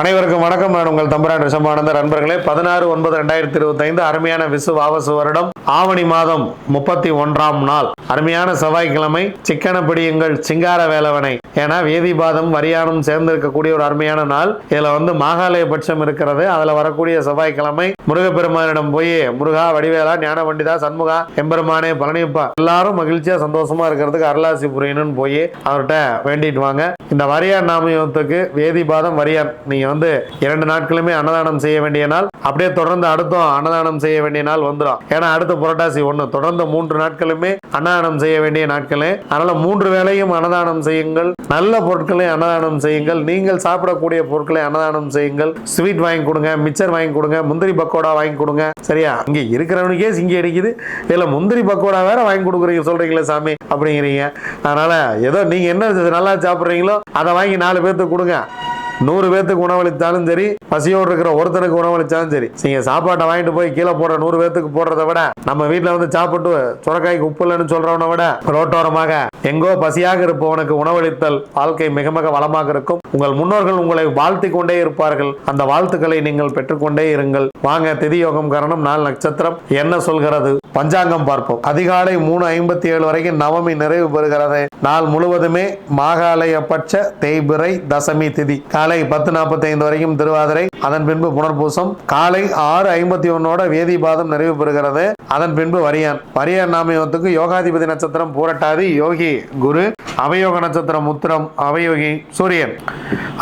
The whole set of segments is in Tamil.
அனைவருக்கும் வணக்கம். நான் உங்கள் தம்பரான் ரிஷமானந்த நண்பர்களே பதினாறு ஒன்பது ரெண்டாயிரத்தி இருபத்தைந்து அருமையான விசு ஆவசு வருடம். ஆவணி மாதம் முப்பத்தி ஒன்றாம் நாள். அருமையான செவ்வாய்க்கிழமை. சிக்கன பிடியுங்கள் சிங்கார வேலவனை. ஏன்னா வேதிபாதம் வரியானம் சேர்ந்திருக்கக்கூடிய ஒரு அருமையான நாள். இதுல வந்து மாகாலய பட்சம் இருக்கிறது. அதுல வரக்கூடிய செவ்வாய்க்கிழமை முருகப்பெருமானிடம் போய் முருகா வடிவேலா ஞான பண்டிதா சண்முகா எம்பெருமானே பழனிப்பா எல்லாரும் மகிழ்ச்சியா சந்தோஷமா இருக்கிறதுக்கு அருளாசி புரியணும்னு போய் அவர்கிட்ட வேண்டிட்டு வாங்க. இந்த வரியான் நாமயத்துக்கு வேதிபாதம் வரியான். நீங்க வந்து இரண்டு நாட்களுமே அன்னதானம் செய்ய வேண்டிய நாள். அப்படியே தொடர்ந்து அடுத்தும் அன்னதானம் செய்ய வேண்டிய நாள் வந்துடும் ஏன்னா அடுத்த புரட்டாசி ஒண்ணு. தொடர்ந்து மூன்று நாட்களுமே அன்னதானம் செய்ய வேண்டிய நாட்களே. அதனால மூன்று வேளையும் அன்னதானம் செய்யுங்கள். நல்ல பொருட்களை அன்னதானம் செய்யுங்கள். நீங்கள் சாப்பிடக்கூடிய பொருட்களை அன்னதானம் செய்யுங்கள். ஸ்வீட் வாங்கி கொடுங்க மிச்சர் வாங்கி கொடுங்க முந்திரி பக்கோடா வாங்கி கொடுங்க. சரியா? இங்கே இருக்கிறவனுக்கே சிங்கி அடிக்குது? இதில் முந்திரி பக்கோடா வேற வாங்கி கொடுக்குறீங்க சொல்றீங்களே சாமி அப்படிங்கிறீங்க. அதனால ஏதோ நீங்க என்ன நல்லா சாப்பிட்றீங்களோ அதை வாங்கி நாலு பேர்த்துக்கு கொடுங்க. நூறு பேர்த்துக்கு உணவளித்தாலும் சரி பசியோடு இருக்கிற ஒருத்தனுக்கு உணவளித்தாலும் சரி நீங்க சாப்பாட்டை வாங்கிட்டு போய் கீழே போடுற நூறு பேர்த்துக்கு போடுறத விட நம்ம வீட்டில் வந்து சாப்பிட்டு சுரக்காய்க்கு உப்பு இல்லைன்னு சொல்றவனை விட ரோட்டோரமாக எங்கோ பசியாக இருப்பவனுக்கு உணவளித்தல் வாழ்க்கை மிக மிக வளமாக இருக்கும். உங்கள் முன்னோர்கள் உங்களை வாழ்த்தி கொண்டே இருப்பார்கள். அந்த வாழ்த்துக்களை நீங்கள் பெற்றுக்கொண்டே இருங்கள். வாங்க திதி யோகம் காரணம் நாள் நட்சத்திரம். என்ன சொல்கிறது? பஞ்சாங்கம் பார்ப்போம். அதிகாலை மூணு ஐம்பத்தி ஏழு வரைக்கும் நவமி நிறைவு பெறுகிறது. நாள் முழுவதுமே மாகாலய பட்ச தசமி திதி. காலை காலை பத்து நாற்பத்தி ஐந்து வரைக்கும் திருவாதிரை அதன் பின்பு புனர்பூசம் காலை ஆறு ஐம்பத்தி ஒன்னோட வேதிபாதம் நிறைவு பெறுகிறது. அதன் பின்பு வரியான். வரியான் நாமயத்துக்கு யோகாதிபதி நட்சத்திரம் பூரட்டாதி யோகி குரு அவயோக நட்சத்திரம் உத்திரம் அவயோகி சூரியன்.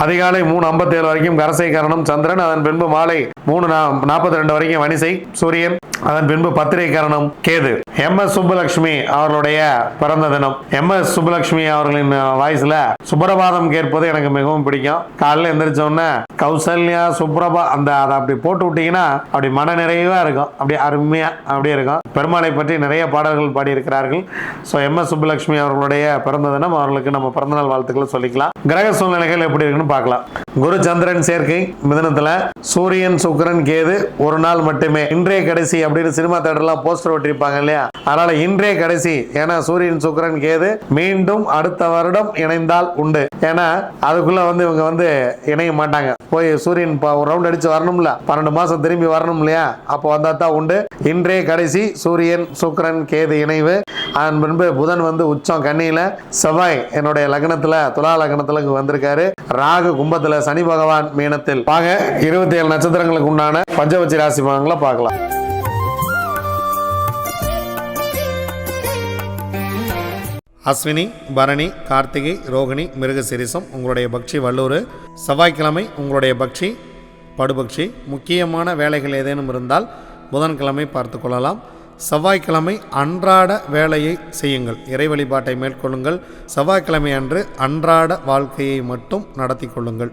அதிகாலை மூணு ஐம்பத்தேழு வரைக்கும் கரசை கரணம் சந்திரன் அதன் பின்பு மாலை மூணு நாற்பத்தி ரெண்டு வரைக்கும் வனிசை சூரியன் அதன் பின்பு பத்திரிகை கரணம் கேது. எம் எஸ் சுப்புலட்சுமி அவர்களுடைய பிறந்த தினம். எம் எஸ் சுப்புலட்சுமி அவர்களின் வாய்ஸ்ல சுப்பிரபாதம் கேட்பது எனக்கு மிகவும் பிடிக்கும். காலையில் எந்திரிச்ச உடனே கௌசல்யா சுப்ரபா அந்த அதை அப்படி போட்டு விட்டீங்கன்னா அப்படி மன நிறைவா இருக்கும். அப்படி அருமையா அப்படியே இருக்கும். பெருமாளை பற்றி நிறைய பாடல்கள் பாடியிருக்கிறார்கள். ஸோ எம் எஸ் சுப்புலட்சுமி அவர்களுடைய பிறந்த தினம் அவர்களுக்கு நம்ம பிறந்தநாள் வாழ்த்துக்களை சொல்லிக்கலாம். கிரக சூழ்நிலைகள் எப்படி இருக்குன்னு பார்க்கலாம். குரு சந்திரன் சேர்க்கை மிதனத்தில் சூரியன் சுக்கரன் கேது ஒரு நாள் மட்டுமே. இன்றைய கடைசி அப்படின்னு சினிமா தேட்டர்லாம் போஸ்டர் ஒட்டிருப்பாங்க இல்லையா? அதனால இன்றைய கடைசி. ஏன்னா சூரியன் சுக்கரன் கேது மீண்டும் அடுத்த வருடம் இணைந்தால் உண்டு. ஏன்னா அதுக்குள்ள வந்து இவங்க வந்து இணைய மாட்டாங்க. போய் சூரியன் ஒரு ரவுண்ட் அடிச்சு வரணும்ல. பன்னெண்டு மாசம் திரும்பி வரணும் இல்லையா? அப்போ வந்தா தான் உண்டு. இன்றைய கடைசி சூரியன் சுக்கரன் கேது இணைவு. அதன் பின்பு புதன் வந்து உச்சம் கண்ணியில செவ்வாய் என்னுடைய லக்னத்துல துலா லக்னத்துல இங்க வந்திருக்காரு. ராகு கும்பத்துல சனி பகவான் மீனத்தில். வாங்க இருபத்தி ஏழு நட்சத்திரங்களுக்கு உண்டான பஞ்சவச்சி ராசி பலன்களை பார்க்கலாம். அஸ்வினி பரணி கார்த்திகை ரோகிணி மிருகசிரிசம் உங்களுடைய பக்ஷி வல்லூர் செவ்வாய்க்கிழமை உங்களுடைய பக்ஷி படுபக்ஷி முக்கியமான வேலைகள் ஏதேனும் இருந்தால் புதன்கிழமை பார்த்து கொள்ளலாம். செவ்வாய்க்கிழமை அன்றாட வேலையை செய்யுங்கள். இறை வழிபாட்டை மேற்கொள்ளுங்கள். செவ்வாய்க்கிழமை அன்று அன்றாட வாழ்க்கையை மட்டும் நடத்தி கொள்ளுங்கள்.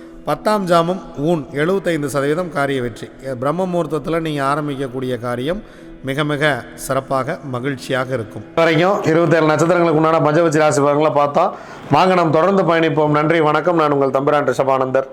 பத்தாம் ஜாமம் ஊன் எழுபத்தைந்து சதவீதம் காரிய வெற்றி. பிரம்ம முகூர்த்தத்தில் நீங்கள் ஆரம்பிக்கக்கூடிய காரியம் மிக மிக சிறப்பாக மகிழ்ச்சியாக இருக்கும். வரைக்கும் இருபத்தேழு நட்சத்திரங்களுக்கு உண்டான பஞ்சவச்சி ராசி பலன்களை பார்த்தோம் வாங்க நாம் தொடர்ந்து பயணிப்போம். நன்றி வணக்கம். நான் உங்கள் தம்பிரான் ரிஷபானந்தர்.